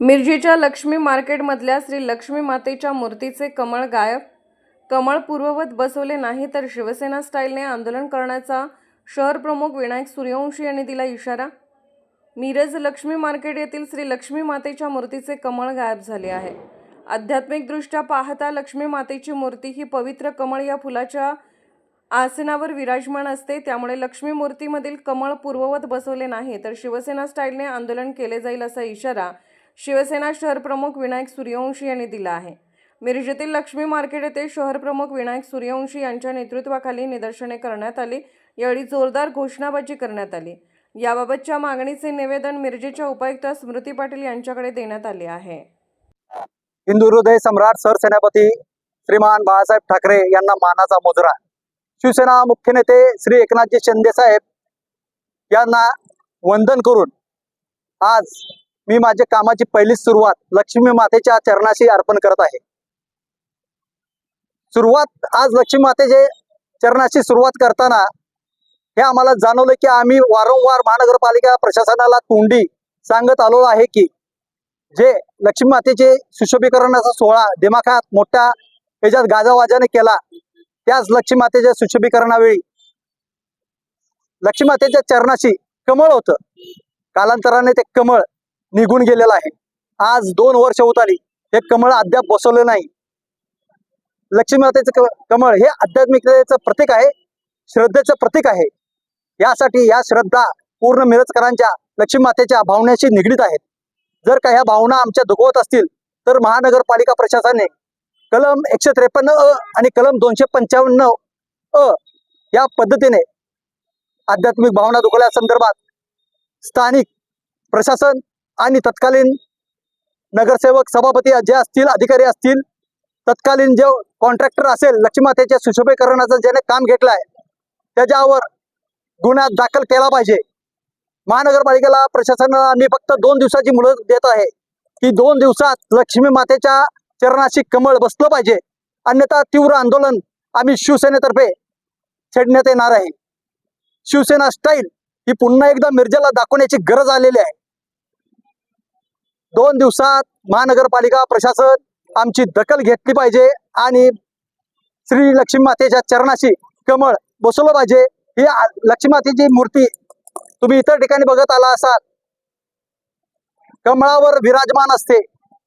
मिरजीच्या लक्ष्मी मार्केटमधल्या श्री लक्ष्मी मातेच्या मूर्तीचे कमळ गायब. कमळ पूर्ववत बसवले नाही तर शिवसेना स्टाईलने आंदोलन करण्याचा शहर प्रमुख विनायक सूर्यवंशी यांनी दिला इशारा. मिरज लक्ष्मी मार्केट येथील श्री लक्ष्मी मातेच्या मूर्तीचे कमळ गायब झाले आहे. आध्यात्मिकदृष्ट्या पाहता लक्ष्मी मातेची मूर्ती ही पवित्र कमळ या फुलाच्या आसनावर विराजमान असते. त्यामुळे लक्ष्मी मूर्तीमधील कमळ पूर्ववत बसवले नाही तर शिवसेना स्टाईलने आंदोलन केले जाईल असा इशारा शिवसेना शहर प्रमुख विनायक सूर्यवंशी यांनी दिला आहे. मिरजेतील लक्ष्मी मार्केट येथे शहर प्रमुख विनायक सूर्यवंशी यांच्या नेतृत्वाखाली निदर्शने करण्यात आली. यावेळी जोरदार घोषणाबाजी करण्यात आली. याबाबतच्या मागणीचे निवेदन मिरजेच्या उपायुक्त स्मृती पाटील यांच्याकडे देण्यात आले आहे. हिंदू हृदय सम्राट सरसेनापती श्रीमान बाळासाहेब ठाकरे यांना मानाचा मुजरा. शिवसेना मुख्य नेते श्री एकनाथजी शिंदे साहेब यांना वंदन करून आज मी माझ्या कामाची पहिली सुरुवात लक्ष्मी मातेच्या चरणाशी अर्पण करत आहे. सुरुवात आज लक्ष्मी मातेचे चरणाशी सुरुवात करताना हे आम्हाला जाणवलं की आम्ही वारंवार महानगरपालिका प्रशासनाला तोंडी सांगत आलो आहे की जे लक्ष्मी मातेचे सुशोभीकरणाचा सोहळा दिमाखात मोठ्या याच्यात गाजावाजाने केला त्याच लक्ष्मी मातेच्या सुशोभीकरणावेळी लक्ष्मी मातेच्या चरणाशी कमळ होतं. कालांतराने ते कमळ निघून गेलेलं आहे. आज दोन वर्ष होत आली. हे कमळ अद्याप बसवलं नाही. लक्ष्मी मातेचं कमळ हे आध्यात्मिकतेचं प्रतीक आहे. श्रद्धेचं प्रतीक आहे. यासाठी या श्रद्धा पूर्ण मिरजकरांच्या लक्ष्मी मातेच्या भावनेशी निगडीत आहेत. जर का ह्या भावना आमच्या दुखवत असतील तर महानगरपालिका प्रशासनाने कलम एकशे त्रेपन्न अ आणि कलम दोनशे पंचावन्न अ या पद्धतीने आध्यात्मिक भावना दुखवल्या संदर्भात स्थानिक प्रशासन आणि तत्कालीन नगरसेवक सभापती जे असतील अधिकारी असतील तत्कालीन जे कॉन्ट्रॅक्टर असेल लक्ष्मीमातेच्या सुशोभीकरणाचं ज्याने काम घेतलंय त्याच्यावर गुन्हा दाखल केला पाहिजे. महानगरपालिकेला प्रशासनाला आम्ही फक्त दोन दिवसाची मुदत देत आहे. की दोन दिवसात लक्ष्मी मातेच्या चरणाशी कमळ बसलं पाहिजे. अन्यथा तीव्र आंदोलन आम्ही शिवसेनेतर्फे छेडण्यात येणार आहे. शिवसेना स्टाईल ही पुन्हा एकदा मिरजेला दाखवण्याची गरज आलेली आहे. दोन दिवसात महानगरपालिका प्रशासन आमची दखल घेतली पाहिजे आणि श्री लक्ष्मी मातेच्या चरणाशी कमळ बसवलं पाहिजे. ही लक्ष्मी मातेची मूर्ती तुम्ही इतर ठिकाणी बघत आला असाल. कमळावर विराजमान असते.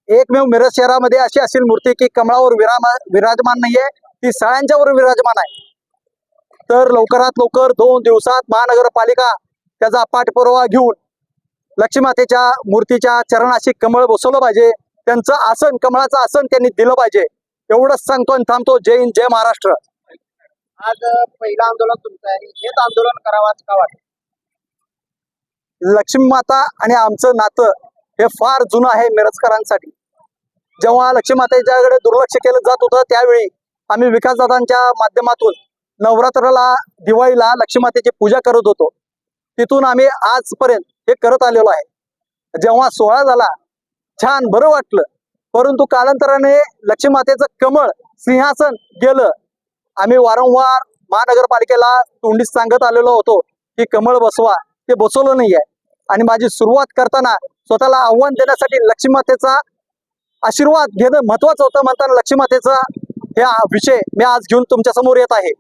एकमेव मिरज शहरामध्ये अशी असेल मूर्ती की कमळावर विरामा विराजमान नाहीये ती सळ्यांच्यावर विराजमान आहे. तर लवकरात लवकर दोन दिवसात महानगरपालिका त्याचा पाठपुरावा घेऊन लक्ष्मी मातेच्या मूर्तीच्या चरणाशी कमळ बसवलं पाहिजे. त्यांचं आसन कमळाचं आसन त्यांनी दिलं पाहिजे. एवढंच सांगतो आणि थांबतो. जय हिंद जय महाराष्ट्र. आज पहिलं आंदोलन तुमचं आहे. हेच आंदोलन करावं असं का वाटतं? लक्ष्मी माता आणि आमचं नातं हे फार जुनं आहे मिरजकरांसाठी. जेव्हा लक्ष्मी मातेच्याकडे दुर्लक्ष केलं जात होतं त्यावेळी आम्ही विकासदादांच्या माध्यमातून नवरात्राला दिवाळीला लक्ष्मी मातेची पूजा करत होतो. तिथून आम्ही आजपर्यंत हे करत आलेलो आहे. जेव्हा सोहळा झाला छान बरं वाटलं. परंतु कालांतराने लक्ष्मी मातेचं कमळ सिंहासन गेलं. आम्ही वारंवार महानगरपालिकेला तोंडीच सांगत आलेलो होतो की कमळ बसवा ते बसवलं नाहीये. आणि माझी सुरुवात करताना स्वतःला आव्हान देण्यासाठी लक्ष्मी मातेचा आशीर्वाद घेणं महत्वाचं होतं म्हणताना लक्ष्मी मातेचा हे विषय मी आज घेऊन तुमच्यासमोर येत आहे.